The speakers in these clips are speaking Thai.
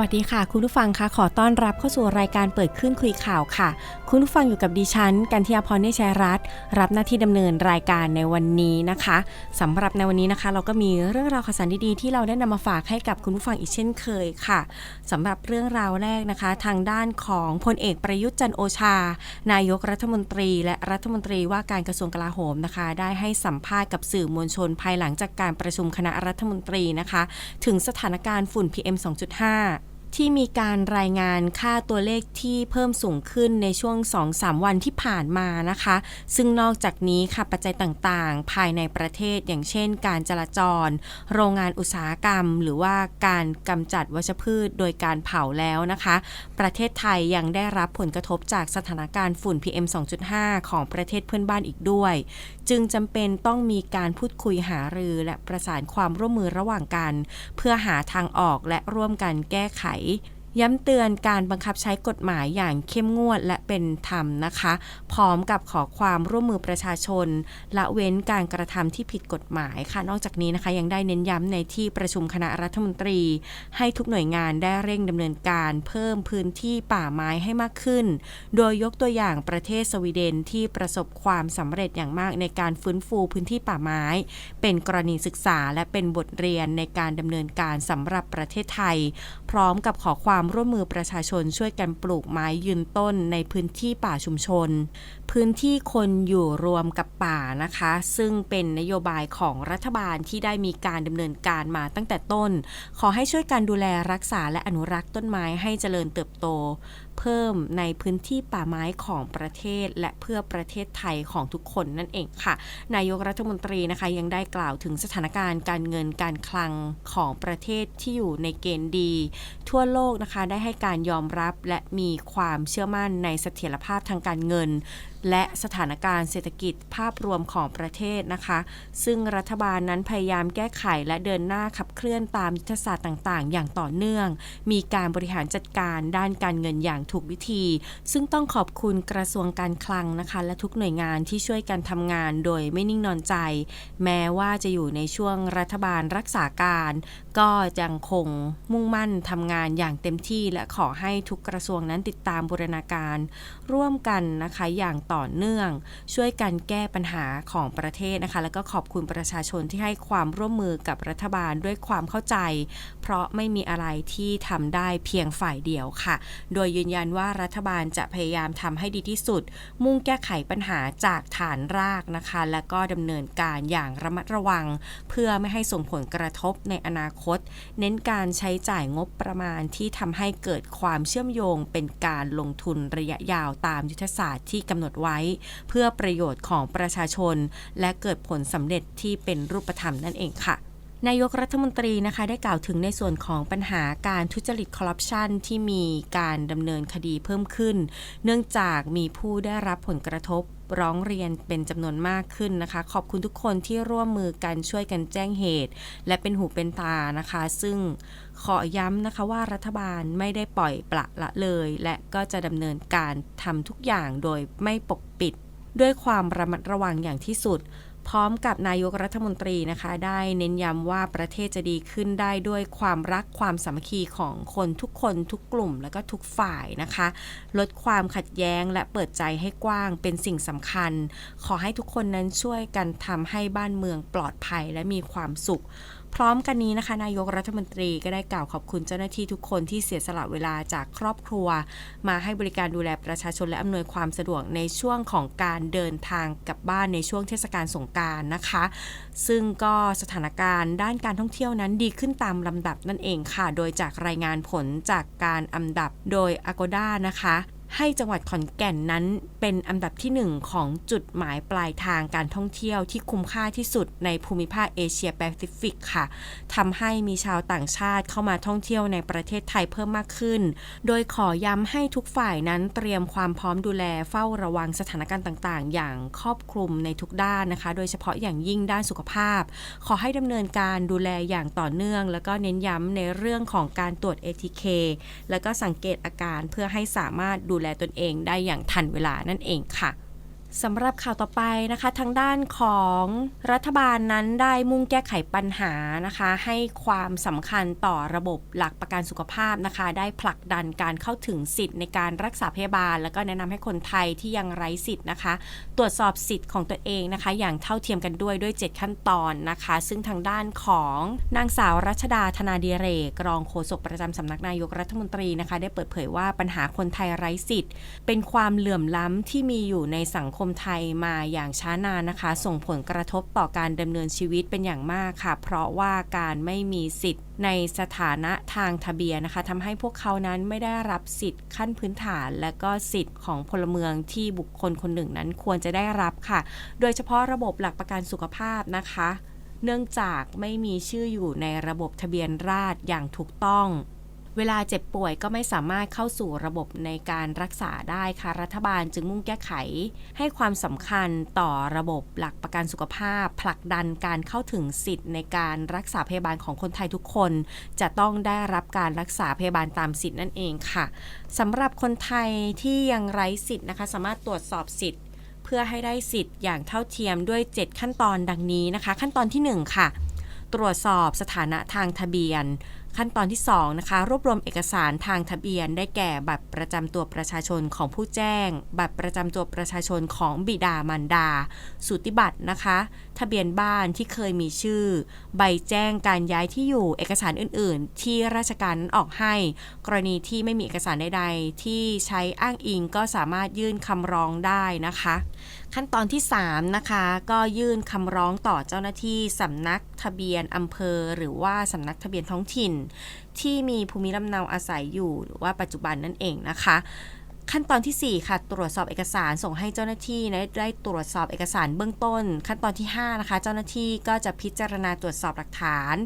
วัสดีค่ะ คุณผู้ฟังคะขอต้อนรับเข้าสู่รายการเปิดขึ้นคุยข่าวค่ะ คุณผู้ฟังอยู่กับดิฉัน กันทียาพรเนชยรัตน์รับหน้าที่ดำเนินรายการในวันนี้นะคะสำหรับในวันนี้นะคะ เราก็มีเรื่องราวข่าวสารดีๆที่เราได้นำมาฝากให้กับคุณผู้ฟังอีกเช่นเคยค่ะสำหรับเรื่องราวแรกนะคะ ทางด้านของพลเอกประยุทธ์จันโอชา นายกรัฐมนตรี และรัฐมนตรีว่าการกระทรวงกลาโหมนะคะ ได้ให้สัมภาษณ์กับสื่อมวลชน ภายหลังจากการประชุมคณะรัฐมนตรีนะคะ ถึงสถานการณ์ฝุ่น PM 2.5 ที่มีการรายงานค่าตัวเลขที่เพิ่มสูงขึ้นในช่วง 2-3 วันที่ผ่านมานะคะ ซึ่งนอกจากนี้ค่ะปัจจัยต่างๆ ภายในประเทศอย่างเช่น การจราจร โรงงานอุตสาหกรรม หรือว่าการกำจัดวัชพืชโดยการเผาแล้วนะคะ ประเทศไทยยังได้รับผลกระทบจากสถานการณ์ฝุ่น PM 2.5 ของประเทศเพื่อนบ้านอีกด้วยจึงจำเป็นต้องมีการพูดคุยหารือและประสานความร่วมมือระหว่างกัน เพื่อหาทางออกและร่วมกันแก้ไข ย้ำเตือนการบังคับใช้กฎหมายอย่างเข้มงวดและเป็นธรรมนะคะ พร้อมกับขอความร่วมมือประชาชน ละเว้นการกระทำที่ผิดกฎหมายค่ะ นอกจากนี้นะคะ ยังได้เน้นย้ำในที่ประชุมคณะรัฐมนตรี ให้ทุกหน่วยงานได้เร่งดำเนินการเพิ่มพื้นที่ป่าไม้ให้มากขึ้น โดยยกตัวอย่างประเทศสวีเดนที่ประสบความสำเร็จอย่างมากในการฟื้นฟูพื้นที่ป่าไม้ เป็นกรณีศึกษาและเป็นบทเรียนในการดำเนินการสำหรับประเทศไทย พร้อมกับขอความร่วมมือประชาชนช่วยกันปลูกไม้ยืนต้นในพื้นที่ป่าชุมชนพื้นที่คนอยู่รวมกับป่านะคะ ซึ่งเป็นนโยบายของรัฐบาลที่ได้มีการดำเนินการมาตั้งแต่ต้น ขอให้ช่วยกันดูแลรักษาและอนุรักษ์ต้นไม้ให้เจริญเติบโต เพิ่มในพื้นที่ป่าไม้ของประเทศ และเพื่อประเทศไทยของทุกคนนั่นเองค่ะ นายกรัฐมนตรีนะคะยังได้กล่าวถึงสถานการณ์การเงินการคลังของประเทศที่อยู่ในเกณฑ์ดี ทั่วโลกนะคะได้ให้การยอมรับและมีความเชื่อมั่นในเสถียรภาพทางการเงินและสถานการณ์เศรษฐกิจภาพรวมของประเทศนะคะ ซึ่งรัฐบาลนั้นพยายามแก้ไขและเดินหน้าขับเคลื่อนตามยุทธศาสตร์ต่างๆ อย่างต่อเนื่อง มีการบริหารจัดการด้านการเงินอย่างถูกวิธี ซึ่งต้องขอบคุณกระทรวงการคลังนะคะ และทุกหน่วยงานที่ช่วยกันทำงานโดยไม่นิ่งนอนใจ แม้ว่าจะอยู่ในช่วงรัฐบาลรักษาการ ก็ยังคงมุ่งมั่นทำงานอย่างเต็มที่และขอให้ทุกกระทรวงนั้นติดตามบูรณาการ ร่วมกันนะคะอย่างต่อเนื่อง ช่วยกันแก้ปัญหาของประเทศนะคะ แล้วก็ขอบคุณประชาชนที่ให้ความร่วมมือกับรัฐบาลด้วยความเข้าใจ เพราะไม่มีอะไรที่ทำได้เพียงฝ่ายเดียวค่ะ โดยยืนยันว่ารัฐบาลจะพยายามทำให้ดีที่สุด มุ่งแก้ไขปัญหาจากฐานรากนะคะ และก็ดำเนินการอย่างระมัดระวัง เพื่อไม่ให้ส่งผลกระทบในอนาคต เน้นการใช้จ่ายงบประมาณที่ทำให้เกิดความเชื่อมโยงเป็นการลงทุนระยะยาวตามยุทธศาสตร์ที่กำหนดไว้ เพื่อประโยชน์ของประชาชน และเกิดผลสำเร็จที่เป็นรูปธรรมนั่นเองค่ะนายกรัฐมนตรีนะคะได้กล่าวถึงในส่วนของปัญหาการทุจริตคอร์รัปชันที่มีการดำเนินคดีเพิ่มขึ้น เนื่องจากมีผู้ได้รับผลกระทบ ร้องเรียนเป็นจำนวนมากขึ้นนะคะ ขอบคุณทุกคนที่ร่วมมือกันช่วยกันแจ้งเหตุ และเป็นหูเป็นตานะคะ ซึ่งขอย้ำนะคะว่ารัฐบาลไม่ได้ปล่อยปละละเลย และก็จะดำเนินการทำทุกอย่างโดยไม่ปกปิด ด้วยความระมัดระวังอย่างที่สุด พร้อมกับนายกรัฐมนตรีนะคะ ได้เน้นย้ำว่าประเทศจะดีขึ้นได้ด้วยความรักความสามัคคีของคนทุกคนทุกกลุ่มและก็ทุกฝ่ายนะคะ ลดความขัดแย้งและเปิดใจให้กว้างเป็นสิ่งสำคัญ ขอให้ทุกคนนั้นช่วยกันทำให้บ้านเมืองปลอดภัยและมีความสุข พร้อมกันนี้นะคะ นายกรัฐมนตรีก็ได้กล่าวขอบคุณเจ้าหน้าที่ทุกคนที่เสียสละเวลาจากครอบครัว มาให้บริการดูแลประชาชนและอำนวยความสะดวกในช่วงของการเดินทางกลับบ้านในช่วงเทศกาลสงกรารนะคะ ซึ่งก็สถานการณ์ด้านการท่องเที่ยวนั้นดีขึ้นตามลำดับนั่นเองค่ะ โดยจากรายงานผลจากการอันดับโดย Agoda นะคะ ให้จังหวัดขอนแก่นนั้นเป็นอันดับที่ 1 ของจุดหมายปลายทางการท่องเที่ยวที่คุ้มค่าที่สุดในภูมิภาคเอเชียแปซิฟิกค่ะทำให้มีชาวต่างชาติเข้ามาท่องเที่ยวในประเทศไทยเพิ่มมากขึ้น โดยขอย้ำให้ทุกฝ่ายนั้นเตรียมความพร้อมดูแลเฝ้าระวังสถานการณ์ต่างๆ อย่างครอบคลุมในทุกด้านนะคะ โดยเฉพาะอย่างยิ่งด้านสุขภาพ ขอให้ดำเนินการดูแลอย่างต่อเนื่อง แล้วก็เน้นย้ำในเรื่องของการตรวจ ATK แล้วก็สังเกตอาการเพื่อให้สามารถดูแลตนเองได้อย่างทันเวลานั่นเองค่ะ สำหรับข่าวต่อไปนะคะทางด้านของรัฐบาลนั้นได้มุ่งแก้ไขปัญหานะคะ ให้ความสำคัญต่อระบบหลักประกันสุขภาพนะคะ ได้ผลักดันการเข้าถึงสิทธิ์ในการรักษาพยาบาล แล้วก็แนะนำให้คนไทยที่ยังไร้สิทธิ์นะคะ ตรวจสอบสิทธิ์ของตัวเองนะคะ อย่างเท่าเทียมกันด้วยด้วย 7 ขั้นตอนนะคะ ซึ่งทางด้านของนางสาวรัชดาธนาดีเรกรองโฆษกประจำสำนักนายกรัฐมนตรีนะคะ ได้เปิดเผยว่าปัญหาคนไทยไร้สิทธิ์ เป็นความเหลื่อมล้ำที่มีอยู่ในสังคมไทยมาอย่างช้านานนะคะ ส่งผลกระทบต่อการดำเนินชีวิตเป็นอย่างมากค่ะ เพราะว่าการไม่มีสิทธิ์ในสถานะทางทะเบียนนะคะทำให้พวกเขานั้นไม่ได้รับสิทธิ์ขั้นพื้นฐาน และก็สิทธิ์ของพลเมืองที่บุคคลคนหนึ่งนั้นควรจะได้รับค่ะ โดยเฉพาะระบบหลักประกันสุขภาพนะคะ เนื่องจากไม่มีชื่ออยู่ในระบบทะเบียนราษฎร์อย่างถูกต้อง เวลาเจ็บป่วยก็ไม่สามารถเข้าสู่ระบบในการรักษาได้ค่ะ รัฐบาลจึงมุ่งแก้ไข ให้ความสำคัญต่อระบบหลักประกันสุขภาพ ผลักดันการเข้าถึงสิทธิ์ในการรักษาพยาบาลของคนไทยทุกคน จะต้องได้รับการรักษาพยาบาลตามสิทธิ์นั่นเองค่ะสำหรับคนไทยที่ยังไร้สิทธิ์นะคะ สามารถตรวจสอบสิทธิ์เพื่อให้ได้สิทธิ์อย่างเท่าเทียมด้วย 7 ขั้นตอนดังนี้นะคะ ขั้นตอนที่ 1 ค่ะ ตรวจสอบสถานะทางทะเบียน ขั้นตอนที่2นะคะรวบรวมเอกสารทางทะเบียน ได้แก่บัตรประจำตัวประชาชนของผู้แจ้ง บัตรประจำตัวประชาชนของบิดามารดา สูติบัตรนะคะ ทะเบียนบ้านที่เคยมีชื่อ ใบแจ้งการย้ายที่อยู่เอกสารอื่น ๆ ที่ราชการนั้นออกให้ กรณีที่ไม่มีเอกสารใด ๆ ที่ใช้อ้างอิงก็สามารถยื่นคำร้องได้นะคะ ขั้นตอนที่ 3 นะคะ ก็ยื่นคำร้องต่อเจ้าหน้าที่สำนักทะเบียนอำเภอ หรือว่าสำนักทะเบียนท้องถิ่น ที่มีภูมิลำเนาอาศัยอยู่หรือว่าปัจจุบันนั่นเองนะคะ ขั้นตอนทีสี่ 4 ค่ะ ตรวจสอบเอกสารส่งให้เจ้าหน้าที่นะได้ตรวจสอบเอกสารเบื้องต้น ขั้นตอนที่ 5 นะคะ เจ้าหน้าที่ก็จะพิจารณาตรวจสอบหลักฐาน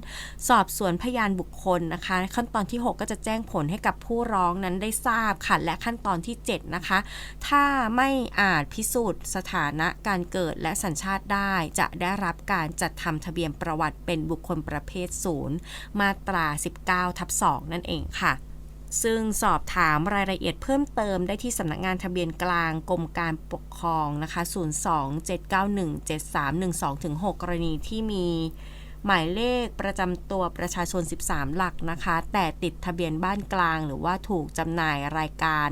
สอบสวนพยานบุคคลนะคะ ขั้นตอนที่ 6 ก็จะแจ้งผลให้กับผู้ร้องนั้นได้ทราบค่ะและขั้นตอนที่ 7 นะคะ ถ้าไม่อาจพิสูจน์สถานะการเกิดและสัญชาติได้ จะได้รับการจัดทำทะเบียนประวัติเป็นบุคคลประเภทศูนย์มาตรา 19ทับ2นั่นเองค่ะ ซึ่งสอบถามรายละเอียดเพิ่มเติมได้ที่สำนักงานทะเบียนกลางกรมการปกครองนะคะ 027917312-6 กรณีที่มีหมายเลขประจำตัวประชาชน 13 หลักนะคะ แต่ติดทะเบียนบ้านกลางหรือว่าถูกจำหน่ายรายการ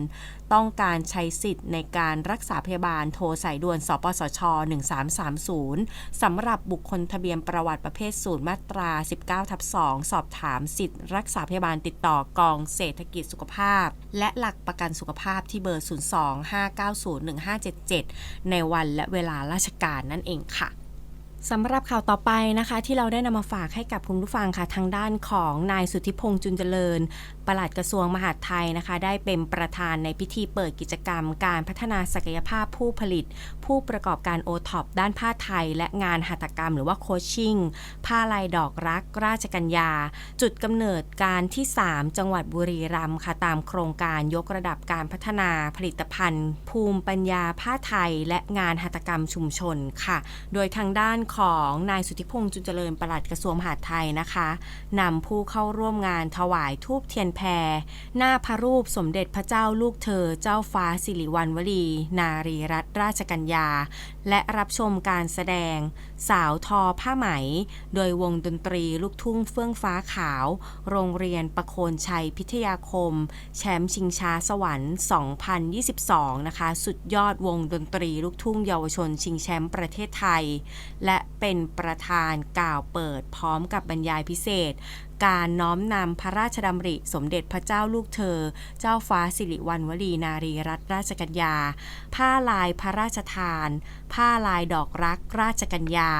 ต้องการใช้สิทธิ์ในการรักษาพยาบาลโทรสายด่วน สปสช 1330 สำหรับบุคคลทะเบียนประวัติประเภทศูนย์มาตรา 19ทับ2สอบถามสิทธิ์รักษาพยาบาลติดต่อกองเศรษฐกิจสุขภาพ และหลักประกันสุขภาพที่เบอร์ 02-590-1577 ในวันและเวลาราชการนั่นเองค่ะ สำหรับข่าวต่อไปนะคะที่เราได้นำมาฝากให้กับคุณผู้ฟังค่ะทางด้านของนายสุทธิพงษ์จุนเจริญปลัดกระทรวงมหาดไทยนะคะ ได้เป็นประธานในพิธีเปิดกิจกรรม การพัฒนาศักยภาพผู้ผลิต ผู้ประกอบการโอท็อปด้านผ้าไทย และงานหัตถกรรมหรือว่าโคชชิ่งผ้าลายดอกรัก ราชกัญญา จุดกำเนิดการที่ 3 จังหวัดบุรีรัมย์ค่ะตามโครงการยกระดับการพัฒนาผลิตภัณฑ์ ภูมิปัญญาผ้าไทย และงานหัตถกรรมชุมชนค่ะ โดยทางด้านของนายสุทธิพงษ์จุนเจริญปลัดกระทรวงมหาดไทยนะคะนำผู้เข้าร่วมงานถวายทูบเทียนแพร หน้าพระรูปสมเด็จพระเจ้าลูกเธอเจ้าฟ้าสิริวัณวลี นารีรัตนราชกัญญา และรับชมการแสดงสาวทอผ้าไหม โดยวงดนตรีลูกทุ่งเฟื่องฟ้าขาว โรงเรียนประโคนชัยพิทยาคม แชมป์ชิงช้าสวรรค์ 2022 นะคะ สุดยอดวงดนตรีลูกทุ่งเยาวชนชิงแชมป์ประเทศไทย และเป็นประธานกล่าวเปิดพร้อมกับบรรยายพิเศษ การน้อมนำพระราชดำริ สมเด็จพระเจ้าลูกเธอ เจ้าฟ้าสิริวัณวลีนารีรัตนราชกัญญา ผ้าลายพระราชทาน ผ้าลายดอกรักราชกัญญา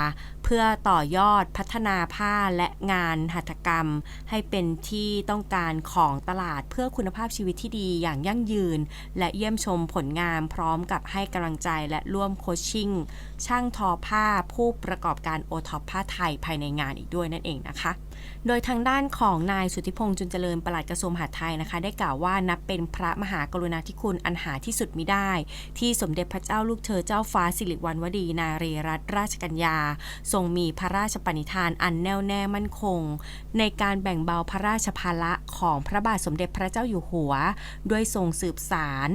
เพื่อต่อยอดพัฒนาผ้าและงานหัตถกรรม ให้เป็นที่ต้องการของตลาดเพื่อคุณภาพชีวิตที่ดีอย่างยั่งยืน และเยี่ยมชมผลงานพร้อมกับให้กำลังใจและร่วมโคชชิ่ง ช่างทอผ้าผู้ประกอบการโอท็อปผ้าไทยภายในงานอีกด้วยนั่นเองนะคะ โดยทางด้านของนายสุทธิพงษ์จุนเจริญปลัดกระทรวงมหาดไทยนะคะ ได้กล่าวว่านับเป็นพระมหากรุณาธิคุณอันหาที่สุดมิได้ ที่สมเด็จพระเจ้าลูกเธอเจ้าฟ้าสิริวัณวดีนารีรัตนราชกัญญา ทรงมีพระราชปณิธานอันแน่วแน่มั่นคง ในการแบ่งเบาพระราชภาระของพระบาทสมเด็จพระเจ้าอยู่หัว ด้วยทรงสืบสาร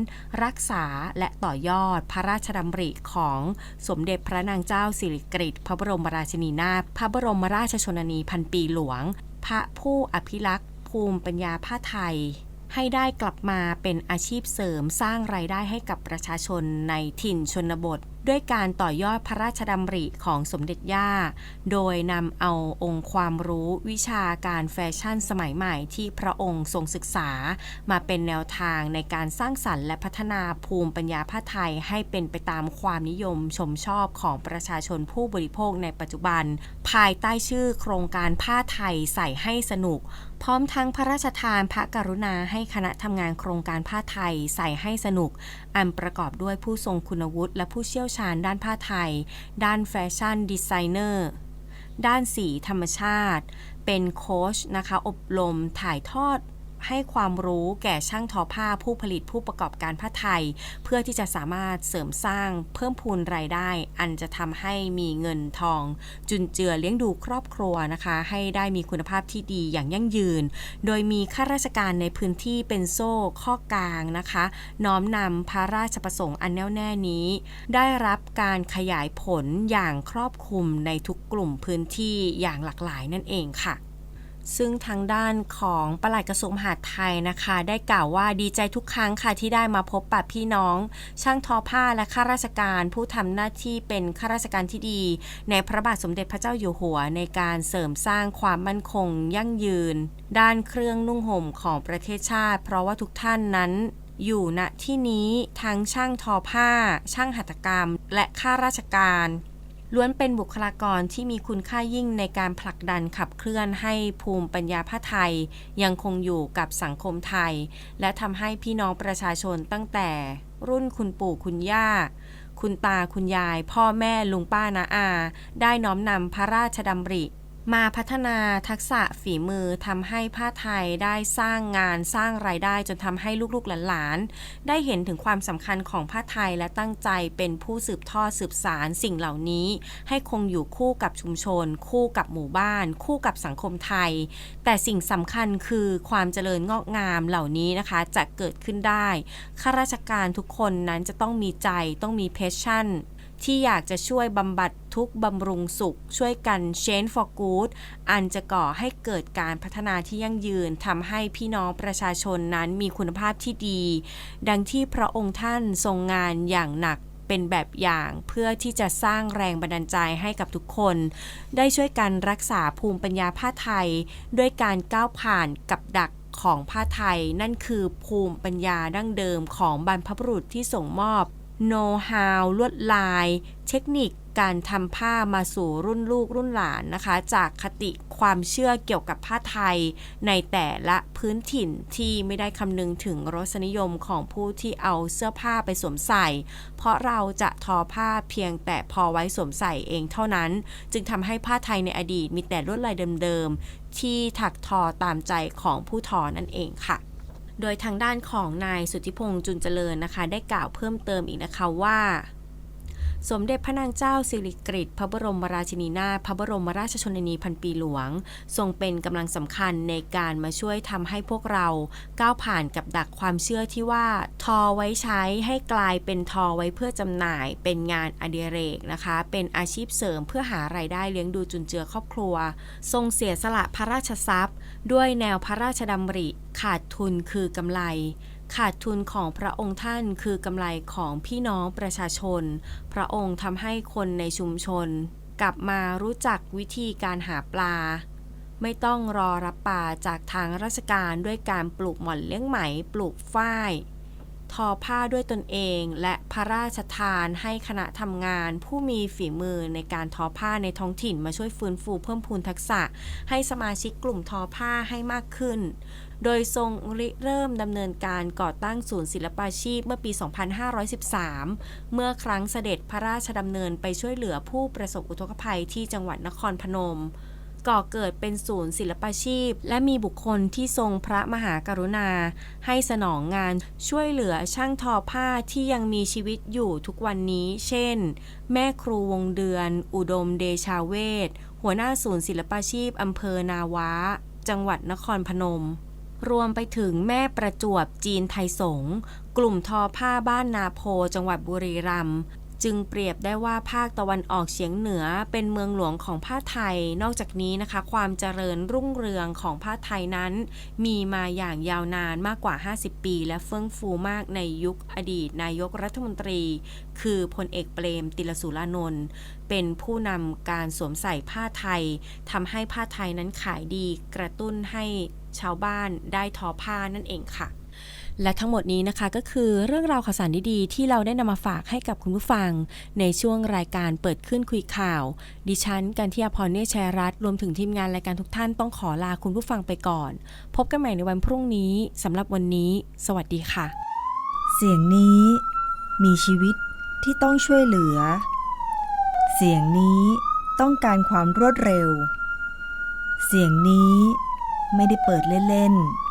รักษาและต่อยอดพระราชดำริของสมเด็จพระนางเจ้าสิริกิติ์พระบรมราชินีนาถพระบรมราชชนนีพันปีหลวงพระผู้อภิรักษ์ ภูมิปัญญาผ้าไทย ให้ได้กลับมาเป็นอาชีพเสริมสร้างรายได้ให้กับประชาชนในถิ่นชนบทด้วยการต่อยอดพระราชดำริของสมเด็จย่า โดยนำเอาองค์ความรู้วิชาการแฟชั่นสมัยใหม่ที่พระองค์ทรงศึกษา มาเป็นแนวทางในการสร้างสรรค์และพัฒนาภูมิปัญญาผ้าไทยให้เป็นไปตามความนิยมชมชอบของประชาชนผู้บริโภคในปัจจุบัน ภายใต้ชื่อโครงการผ้าไทยใส่ให้สนุก พร้อมทั้งพระราชทานพระกรุณาให้คณะทำงานโครงการผ้าไทยใส่ให้สนุก อันประกอบด้วยผู้ทรงคุณวุฒิและผู้เชี่ยวชาญด้านผ้าไทย ด้านแฟชั่นดีไซเนอร์ ด้านสีธรรมชาติ เป็นโค้ชนะคะ อบรมถ่ายทอด ให้ความรู้แก่ช่างทอผ้าผู้ผลิตผู้ประกอบการผ้าไทย เพื่อที่จะสามารถเสริมสร้างเพิ่มพูนรายได้ อันจะทำให้มีเงินทอง จุนเจือเลี้ยงดูครอบครัวนะคะ ให้ได้มีคุณภาพที่ดีอย่างยั่งยืน โดยมีข้าราชการในพื้นที่เป็นโซ่ข้อกลางนะคะ น้อมนำพระราชประสงค์อันแน่วแน่นี้ ได้รับการขยายผลอย่างครอบคลุมในทุกกลุ่มพื้นที่อย่างหลากหลายนั่นเองค่ะ ซึ่งทางด้านของปลัดกระทรวงมหาดไทยนะคะ ได้กล่าวว่าดีใจทุกครั้งค่ะที่ได้มาพบปะพี่น้อง ช่างทอผ้าและข้าราชการ ผู้ทำหน้าที่เป็นข้าราชการที่ดี ในพระบาทสมเด็จพระเจ้าอยู่หัว ในการเสริมสร้างความมั่นคง ยั่งยืน ด้านเครื่องนุ่งห่มของประเทศชาติ เพราะว่าทุกท่านนั้นอยู่ณที่นี้ทั้งช่างทอผ้า ช่างหัตถกรรม และข้าราชการ ล้วนเป็นบุคลากรที่มีคุณค่ายิ่งในการผลักดันขับเคลื่อนให้ภูมิปัญญาผ้าไทย ยังคงอยู่กับสังคมไทย และทำให้พี่น้องประชาชนตั้งแต่รุ่นคุณปู่คุณย่า คุณตาคุณยาย พ่อแม่ลุงป้านาอา ได้น้อมนำพระราชดำริ มาพัฒนาทักษะฝีมือทำให้ผ้าไทยได้สร้างงานสร้างรายได้จนทำให้ลูกๆหลานๆ ได้เห็นถึงความสำคัญของผ้าไทยและตั้งใจเป็นผู้สืบทอดสืบสารสิ่งเหล่านี้ ให้คงอยู่คู่กับชุมชน คู่กับหมู่บ้าน คู่กับสังคมไทย แต่สิ่งสำคัญคือความเจริญงอกงามเหล่านี้นะคะ จะเกิดขึ้นได้ข้าราชการทุกคนนั้นจะต้องมีใจต้องมีเพชชั่น ที่อยากจะช่วยบำบัดทุกบำรุงสุข ช่วยกัน change for good อันจะก่อให้เกิดการพัฒนาที่ยั่งยืนทำให้พี่น้องประชาชนนั้นมีคุณภาพที่ดี ดังที่พระองค์ท่านทรงงานอย่างหนักเป็นแบบอย่างเพื่อที่จะสร้างแรงบันดาลใจให้กับทุกคน ได้ช่วยกันรักษาภูมิปัญญาผ้าไทย ด้วยการก้าวผ่านกับดักของผ้าไทย นั่นคือภูมิปัญญาดั้งเดิมของบรรพบุรุษที่ส่งมอบ โน้ตฮาวลวดลาย เทคนิคการทำผ้ามาสู่รุ่นลูกรุ่นหลานนะคะ จากคติความเชื่อเกี่ยวกับผ้าไทย ในแต่ละพื้นถิ่นที่ไม่ได้คำนึงถึงรสนิยมของผู้ที่เอาเสื้อผ้าไปสวมใส่ เพราะเราจะทอผ้าเพียงแต่พอไว้สวมใส่เองเท่านั้น จึงทำให้ผ้าไทยในอดีตมีแต่ลวดลายเดิมๆที่ถักทอตามใจของผู้ทอนั่นเองค่ะ โดยทางด้านของนายสุทธิพงษ์จุนเจริญนะคะ ได้กล่าวเพิ่มเติมอีกนะคะว่า สมเด็จพระนางเจ้าสิริกิติ์พระบรมราชินีนาถพระบรมราชชนนีพันปีหลวง ทรงเป็นกำลังสำคัญในการมาช่วยทำให้พวกเราก้าวผ่านกับดักความเชื่อที่ว่า ทอไว้ใช้ให้กลายเป็นทอไว้เพื่อจำหน่าย เป็นงานอดิเรกนะคะ เป็นอาชีพเสริมเพื่อหารายได้เลี้ยงดูจุนเจือครอบครัว ทรงเสียสละพระราชทรัพย์ ด้วยแนวพระราชดำริขาดทุนคือกำไร ขาดทุนของพระองค์ท่านคือกำไรของพี่น้องประชาชน พระองค์ทำให้คนในชุมชน กลับมารู้จักวิธีการหาปลา ไม่ต้องรอรับปลาจากทางราชการด้วยการปลูกหม่อนเลี้ยงไหม ปลูกฝ้าย ทอผ้าด้วยตนเอง และพระราชทานให้คณะทำงาน ผู้มีฝีมือในการทอผ้าในท้องถิ่นมาช่วยฟื้นฟูเพิ่มพูนทักษะ ให้สมาชิกกลุ่มทอผ้าให้มากขึ้น โดยทรงริเริ่มดำเนินการก่อตั้งศูนย์ศิลปาชีพเมื่อปี 2513 เมื่อครั้งเสด็จพระราชดำเนินไปช่วยเหลือผู้ประสบอุทกภัยที่จังหวัดนครพนม ก่อเกิดเป็นศูนย์ศิลปาชีพ และมีบุคคลที่ทรงพระมหากรุณา ให้สนองงานช่วยเหลือช่างทอผ้าที่ยังมีชีวิตอยู่ทุกวันนี้ เช่น แม่ครูวงเดือน อุดมเดชาเวทหัวหน้าศูนย์ศิลปาชีพอำเภอนาวาจังหวัดนครพนม รวมไปถึงแม่ประจวบจีนไทยสงกลุ่มทอผ้าบ้านนาโพจังหวัดบุรีรัมย์ จึงเปรียบได้ว่าภาคตะวันออกเฉียงเหนือเป็นเมืองหลวงของผ้าไทย นอกจากนี้นะคะ ความเจริญรุ่งเรืองของผ้าไทยนั้น มีมาอย่างยาวนานมากกว่า 50 ปี และเฟื่องฟูมากในยุคอดีตนายกรัฐมนตรี คือพลเอกเปรมติลสุรานนท์เป็นผู้นำการสวมใส่ผ้าไทยทำให้ผ้าไทยนั้นขายดีกระตุ้นให้ชาวบ้านได้ทอผ้านั่นเองค่ะ และทั้งหมดนี้นะคะก็คือเรื่องราวข่าวสารดีๆ ที่เราได้นำมาฝากให้กับคุณผู้ฟัง ในช่วงรายการเปิดขึ้นคุยข่าว ดิฉันกันทิยาพรเนชแชยรัตน์รวมถึงทีมงานรายการทุกท่านต้องขอลาคุณผู้ฟังไปก่อน พบกันใหม่ในวันพรุ่งนี้สำหรับวันนี้ สวัสดีค่ะ เสียงนี้ มีชีวิตที่ต้องช่วยเหลือ เสียงนี้ต้องการความรวดเร็ว เสียงนี้ไม่ได้เปิดเล่นๆ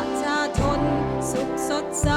จะชาชนสุขสดใส